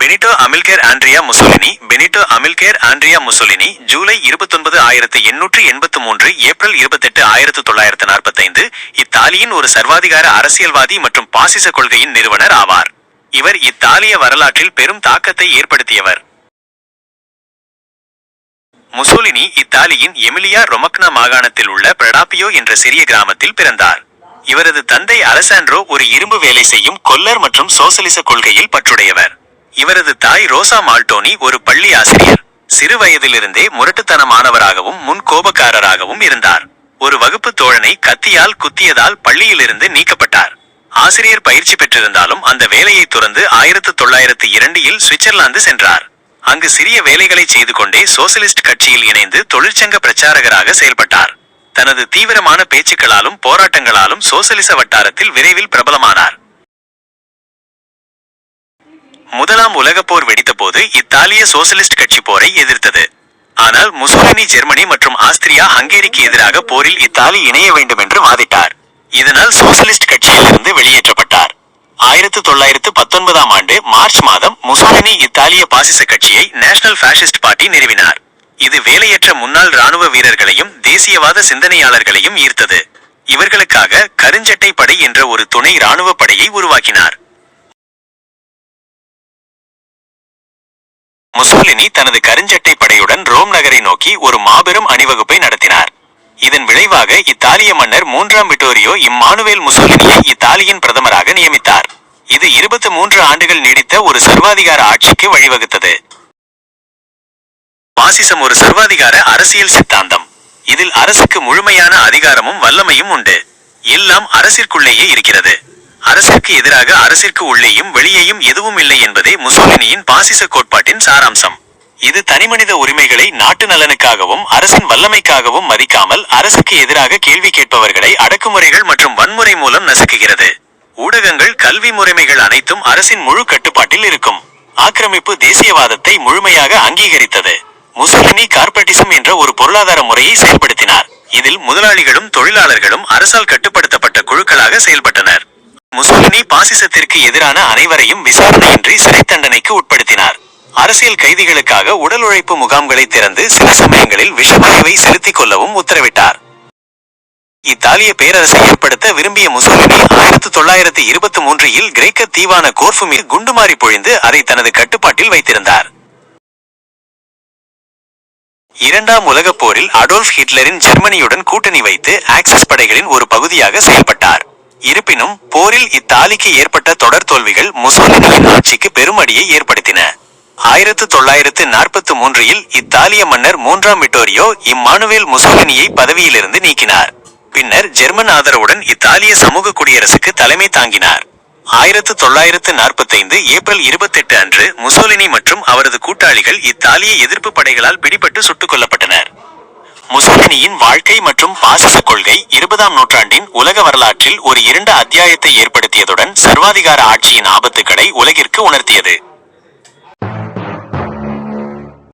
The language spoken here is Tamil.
Benito Amilcare Andrea Mussolini Benito Amilcare Andrea Mussolini July இருபத்தொன்பது ஆயிரத்து எண்ணூற்று எண்பத்து மூன்று ஏப்ரல் இருபத்தெட்டு ஆயிரத்து தொள்ளாயிரத்து நாற்பத்தைந்து இத்தாலியின் ஒரு சர்வாதிகார அரசியல்வாதி மற்றும் பாசிச கொள்கையின் நிறுவனர் ஆவார். இவர் இத்தாலிய வரலாற்றில் பெரும் தாக்கத்தை ஏற்படுத்தியவர். முசோலினி இத்தாலியின் எமிலியா ரொமக்னா மாகாணத்தில் உள்ள பிரடாப்பியோ என்ற சிறிய கிராமத்தில் பிறந்தார். இவரது தந்தை அலசாண்ட்ரோ ஒரு இரும்பு வேலை செய்யும் கொல்லர் மற்றும் சோசலிச கொள்கையில் பற்றுடையவர். இவரது தாய் ரோசா மால்டோனி ஒரு பள்ளி ஆசிரியர். சிறு வயதிலிருந்தே முரட்டுத்தனமானவராகவும் முன் கோபக்காரராகவும் இருந்தார். ஒரு வகுப்பு தோழனை கத்தியால் குத்தியதால் பள்ளியிலிருந்து நீக்கப்பட்டார். ஆசிரியர் பயிற்சி பெற்றிருந்தாலும் அந்த வேலையை துறந்து ஆயிரத்து தொள்ளாயிரத்து இரண்டில் சுவிட்சர்லாந்து சென்றார். அங்கு சிறிய வேலைகளை செய்து கொண்டே சோசலிஸ்ட் கட்சியில் இணைந்து தொழிற்சங்க பிரச்சாரகராக செயல்பட்டார். தனது தீவிரமான பேச்சுக்களாலும் போராட்டங்களாலும் சோசலிச வட்டாரத்தில் விரைவில் பிரபலமானார். முதலாம் உலகப் போர் வெடித்தபோது இத்தாலிய சோசலிஸ்ட் கட்சி போரை எதிர்த்தது. ஆனால் முசோலினி ஜெர்மனி மற்றும் ஆஸ்திரியா ஹங்கேரிக்கு எதிராக போரில் இத்தாலி இணைய வேண்டும் என்று வாதிட்டார். இதனால் சோசலிஸ்ட் கட்சியிலிருந்து வெளியேற்றப்பட்டார். ஆயிரத்து தொள்ளாயிரத்து பத்தொன்பதாம் ஆண்டு மார்ச் மாதம் முசோலினி இத்தாலிய பாசிச கட்சியை நேஷனல் பாசிஸ்ட் பார்ட்டி நிறுவினார். இது வேலையற்ற முன்னாள் ராணுவ வீரர்களையும் தேசியவாத சிந்தனையாளர்களையும் ஈர்த்தது. இவர்களுக்காக கருஞ்சட்டை படை என்ற ஒரு துணை ராணுவ படையை உருவாக்கினார். முசோலினி தனது கருஞ்சட்டை படையுடன் ரோம் நகரை நோக்கி ஒரு மாபெரும் அணிவகுப்பை நடத்தினார். இதன் விளைவாக இத்தாலிய மன்னர் மூன்றாம் விட்டோரியோ இம்மானுவேல் முசோலினியை இத்தாலியின் பிரதமராக நியமித்தார். இது இருபத்தி மூன்று ஆண்டுகள் நீடித்த ஒரு சர்வாதிகார ஆட்சிக்கு வழிவகுத்தது. பாசிசம் ஒரு சர்வாதிகார அரசியல் சித்தாந்தம். இதில் அரசுக்கு முழுமையான அதிகாரமும் வல்லமையும் உண்டு. எல்லாம் அரசிற்குள்ளேயே இருக்கிறது. அரசிற்கு எதிராக அரசிற்கு உள்ளேயும் வெளியேயும் எதுவும் இல்லை என்பதே முசோலினியின் பாசிச கோட்பாட்டின் சாராம்சம். இது தனிமனித உரிமைகளை நாட்டு நலனுக்காகவும் அரசின் வல்லமைக்காகவும் மதிக்காமல் அரசுக்கு எதிராக கேள்வி கேட்பவர்களை அடக்குமுறைகள் மற்றும் வன்முறை மூலம் நசுக்குகிறது. ஊடகங்கள் கல்வி முறைமைகள் அனைத்தும் அரசின் முழு கட்டுப்பாட்டில் இருக்கும். ஆக்கிரமிப்பு தேசியவாதத்தை முழுமையாக அங்கீகரித்தது. முசோலினி கார்பரேட்டிசம் என்ற ஒரு பொருளாதார முறையை செயல்படுத்தினார். இதில் முதலாளிகளும் தொழிலாளர்களும் அரசால் கட்டுப்படுத்தப்பட்ட குழுக்களாக செயல்பட்டனர். முசோலினி பாசிசத்திற்கு எதிரான அனைவரையும் விசாரணையின்றி சிறை தண்டனைக்கு உட்படுத்தினார். அரசியல் கைதிகளுக்காக உடல் உழைப்பு முகாம்களை திறந்து சில சமயங்களில் விஷமறைவை செலுத்திக் கொள்ளவும் உத்தரவிட்டார். இத்தாலிய பேரரசை ஏற்படுத்த விரும்பிய முசோலினி ஆயிரத்து தொள்ளாயிரத்து இருபத்தி மூன்றில் கிரேக்க தீவான கோர்ஃபு மீது குண்டுமாறி பொழிந்து அதை தனது கட்டுப்பாட்டில் வைத்திருந்தார். இரண்டாம் உலகப் போரில் அடோல்ஃப் ஹிட்லரின் ஜெர்மனியுடன் கூட்டணி வைத்து ஆக்சிஸ் படைகளின் ஒரு பகுதியாக செயல்பட்டார். இருப்பினும் போரில் இத்தாலிக்கு ஏற்பட்ட தொடர் தோல்விகள் முசோலினியின் ஆட்சிக்கு பெருமடியை ஏற்படுத்தின. ஆயிரத்து தொள்ளாயிரத்து நாற்பத்து மூன்றில் இத்தாலிய மன்னர் மூன்றாம் விட்டோரியோ இம்மானுவேல் முசோலினியை பதவியிலிருந்து நீக்கினார். பின்னர் ஜெர்மன் ஆதரவுடன் இத்தாலிய சமூக குடியரசுக்கு தலைமை தாங்கினார். ஆயிரத்து தொள்ளாயிரத்து நாற்பத்தைந்து ஏப்ரல் இருபத்தெட்டு அன்று முசோலினி மற்றும் அவரது கூட்டாளிகள் இத்தாலிய எதிர்ப்பு படைகளால் பிடிபட்டு சுட்டுக் கொல்லப்பட்டனர். முசோலினியின் வாழ்க்கை மற்றும் பாசிச கொள்கை இருபதாம் நூற்றாண்டின் உலக வரலாற்றில் ஒரு இருண்ட அத்தியாயத்தை ஏற்படுத்தியதுடன் சர்வாதிகார ஆட்சியின் ஆபத்துக்களை உலகிற்கு உணர்த்தியது.